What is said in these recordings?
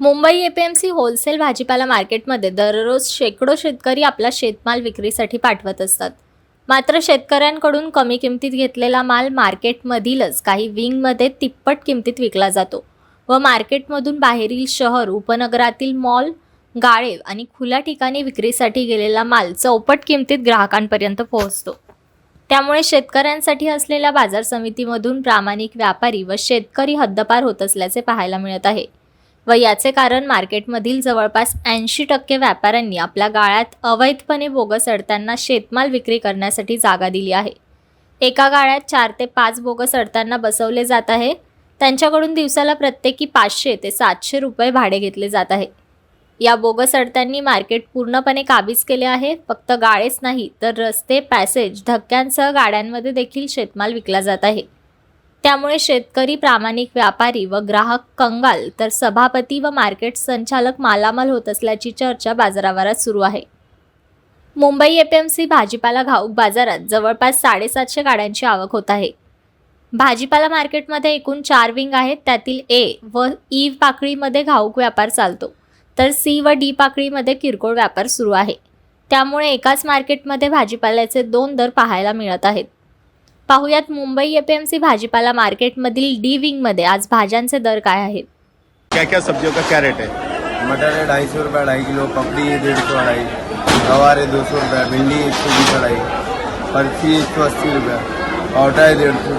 Mumbai APMC wholesale भाजीपाला मार्केटमध्ये दररोज शेकडो शेतकरी आपला शेतमाल विक्रीसाठी पाठवत असतात. मात्र शेतकऱ्यांकडून कमी किमतीत घेतलेला माल मार्केटमधीलच काही विंगमध्ये तिप्पट किमतीत विकला जातो व मार्केटमधून बाहेरील शहर उपनगरातील मॉल गाळे आणि खुल्या ठिकाणी विक्रीसाठी गेलेला माल चौपट किमतीत ग्राहकांपर्यंत पोहोचतो. त्यामुळे शेतकऱ्यांसाठी असलेल्या बाजार समितीमधून प्रामाणिक व्यापारी व शेतकरी हद्दपार होत असल्याचे पाहायला मिळत आहे. व याचे कारण मार्केटमधील जवळपास ऐंशी टक्के व्यापाऱ्यांनी आपल्या गाळ्यात अवैधपणे बोगस अडताना शेतमाल विक्री करण्यासाठी जागा दिली आहे. एका गाळ्यात चार ते पाच बोगस अडताना बसवले जात आहे. त्यांच्याकडून दिवसाला प्रत्येकी पाचशे ते सातशे रुपये भाडे घेतले जात आहे. या बोगस अडत्यांनी मार्केट पूर्णपणे काबीज केले आहे. फक्त गाळेच नाही तर रस्ते पॅसेज धक्क्यांसह गाड्यांमध्ये देखील शेतमाल विकला जात आहे. त्यामुळे शेतकरी प्रामाणिक व्यापारी व ग्राहक कंगाल तर सभापती व मार्केट संचालक मालामाल होत असल्याची चर्चा बाजारावरात सुरू आहे. मुंबई एपीएमसी भाजीपाला घाऊक बाजारात जवळपास साडेसातशे गाड्यांची आवक होत आहे. भाजीपाला मार्केटमध्ये एकूण चार विंग आहेत त्यातील ए व ई पाकळीमध्ये घाऊक व्यापार चालतो तर सी व डी पाकळीमध्ये किरकोळ व्यापार सुरू आहे. त्यामुळे एकाच मार्केटमध्ये भाजीपाल्याचे दोन दर पाहायला मिळत आहेत. पाहुयात मुंबई एपीएमसी भाजीपाला मार्केटमधील डी विंगमध्ये आज भाज्यांचे दर काय आहेत? क्या क्या सब्जियों का क्या रेट है? मटर है ढाई सौ रुपये ढाई किलो पपड़ी है डेढ़ सौ अढ़ाई गवार है दो सौ रुपये भिंडी एक सौ बीस अढ़ाई पर्ची एक सौ अस्सी रुपये पावटा है डेढ़ सौ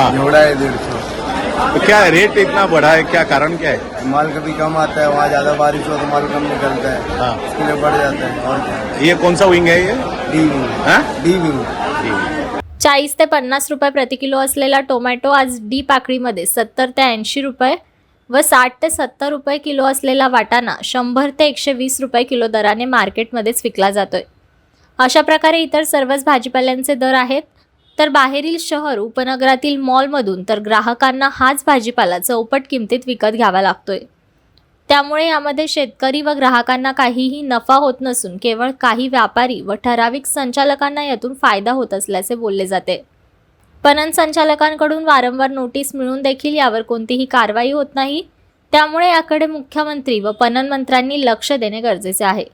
हाँ। झोड़ा है डेढ़ सौ। तो क्या रेट इतना बढ़ा है? क्या कारण क्या है? माल कभी कम आता है वहाँ ज़्यादा बारिश हो तो माल कम निकलता है। हाँ। इसके लिए बढ़ जाता है और क्या? ये कौन सा विंग है ये? डी विंग हाँ? डी विंग चाळीस ते पन्नास रुपये प्रति किलो असलेला टोमॅटो आज डी पाकळीमध्ये सत्तर ते ऐंशी रुपये व साठ ते सत्तर रुपये किलो असलेला वाटाणा शंभर ते एकशे वीस रुपये किलो दराने मार्केटमध्येच विकला जातोय. अशा प्रकारे इतर सर्वच भाजीपाल्यांचे दर आहेत. तर बाहेरील शहर उपनगरातील मॉलमधून तर ग्राहकांना हाच भाजीपाला चौपट किमतीत विकत घ्यावा लागतोय. त्यामुळे यामध्ये शेतकरी व ग्राहकांना काहीही नफा होत नसून केवळ काही व्यापारी व ठराविक संचालकांना यातून फायदा होत असल्याचे बोलले जाते. पणन संचालकांकडून वारंवार नोटीस मिळून देखील यावर कोणतीही कारवाई होत नाही. त्यामुळे याकडे मुख्यमंत्री व पणन मंत्र्यांनी लक्ष देणे गरजेचे आहे.